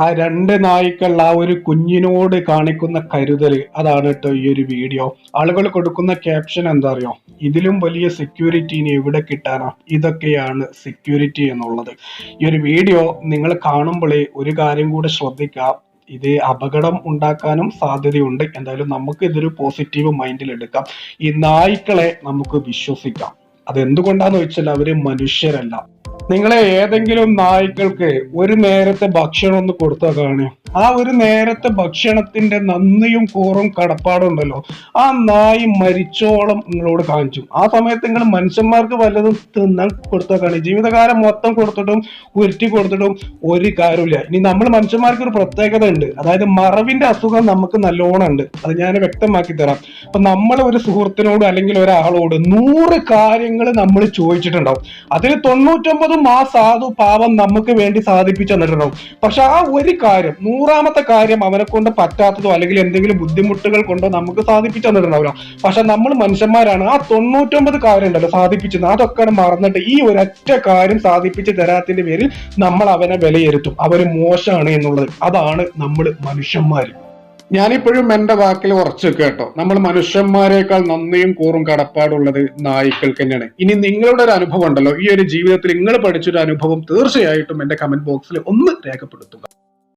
ആ രണ്ട് നായ്ക്കൾ ആ ഒരു കുഞ്ഞിനോട് കാണിക്കുന്ന കരുതൽ അതാണ് കേട്ടോ ഈ ഒരു വീഡിയോ. ആളുകൾ കൊടുക്കുന്ന ക്യാപ്ഷൻ എന്താ അറിയോ ഇതിലും വലിയ സെക്യൂരിറ്റി ഇനി എവിടെ കിട്ടാനാ? ഇതൊക്കെയാണ് സെക്യൂരിറ്റി എന്നുള്ളത്. ഈ ഒരു വീഡിയോ നിങ്ങൾ കാണുമ്പോഴേ ഒരു കാര്യം കൂടെ ശ്രദ്ധിക്കാം. ഇത് അപകടം ഉണ്ടാക്കാനും സാധ്യതയുണ്ട്. എന്തായാലും നമുക്ക് ഇതൊരു പോസിറ്റീവ് മൈൻഡിൽ എടുക്കാം. ഈ നായ്ക്കളെ നമുക്ക് വിശ്വസിക്കാം. അതെന്തുകൊണ്ടാന്ന് വെച്ചാൽ അവർ മനുഷ്യരല്ല. നിങ്ങളെ ഏതെങ്കിലും നായ്ക്കൾക്ക് ഒരു നേരത്തെ ഭക്ഷണം ഒന്ന് കൊടുത്താൽ കാണുക. ആ ഒരു നേരത്തെ ഭക്ഷണത്തിന്റെ നന്ദിയും കൂറും കടപ്പാടുണ്ടല്ലോ ആ നായി മരിച്ചോളം നിങ്ങളോട് കാണിച്ചു. ആ സമയത്ത് നിങ്ങൾ മനുഷ്യന്മാർക്ക് വല്ലതും തിന്നാൻ കൊടുത്താൽ കാണും ജീവിതകാലം മൊത്തം കൊടുത്തിട്ടും ഉരുട്ടി കൊടുത്തിട്ടും ഒരു കാര്യമില്ല ഇനി നമ്മൾ മനുഷ്യന്മാർക്ക് ഒരു പ്രത്യേകത ഉണ്ട്. അതായത് മറവിന്റെ അസുഖം നമുക്ക് നല്ലോണം ഉണ്ട്. അത് ഞാൻ വ്യക്തമാക്കി തരാം. അപ്പൊ നമ്മൾ ഒരു സുഹൃത്തിനോട് അല്ലെങ്കിൽ ഒരാളോട് നൂറ് കാര്യങ്ങൾ നമ്മൾ ചോദിച്ചിട്ടുണ്ടാവും. അതിൽ തൊണ്ണൂറ്റൊമ്പതും ആ സാധു പാവം നമുക്ക് വേണ്ടി സാധിപ്പിച്ചു തന്നിട്ടുണ്ടാവും. പക്ഷെ ആ ഒരു കാര്യം നൂറാമത്തെ കാര്യം അവനെ കൊണ്ട് പറ്റാത്തതോ അല്ലെങ്കിൽ എന്തെങ്കിലും ബുദ്ധിമുട്ടുകൾ കൊണ്ടോ നമുക്ക് സാധിപ്പിച്ചു തന്നിട്ടുണ്ടാവില്ല. പക്ഷെ നമ്മൾ മനുഷ്യന്മാരാണ് ആ തൊണ്ണൂറ്റൊമ്പത് കാര്യം ഉണ്ടല്ലോ സാധിപ്പിച്ചത്. അതൊക്കെ മറന്നിട്ട് ഈ ഒരൊറ്റ കാര്യം സാധിപ്പിച്ച് തരാത്തിന്റെ പേരിൽ നമ്മൾ അവനെ വിലയിരുത്തും. അവർ മോശമാണ് എന്നുള്ളത്. അതാണ് നമ്മൾ മനുഷ്യന്മാർ ഞാനിപ്പോഴും എന്റെ വാക്കിൽ ഉറച്ചു കേട്ടോ. നമ്മൾ മനുഷ്യന്മാരെക്കാൾ നന്ദിയും കൂറും കടപ്പാടുള്ളത് നായ്ക്കൾക്ക് തന്നെയാണ്. ഇനി നിങ്ങളുടെ ഒരു അനുഭവം ഉണ്ടല്ലോ. ഈ ഒരു ജീവിതത്തിൽ നിങ്ങൾ പഠിച്ചൊരു അനുഭവം തീർച്ചയായിട്ടും എന്റെ കമന്റ് ബോക്സിൽ ഒന്ന് രേഖപ്പെടുത്തുക.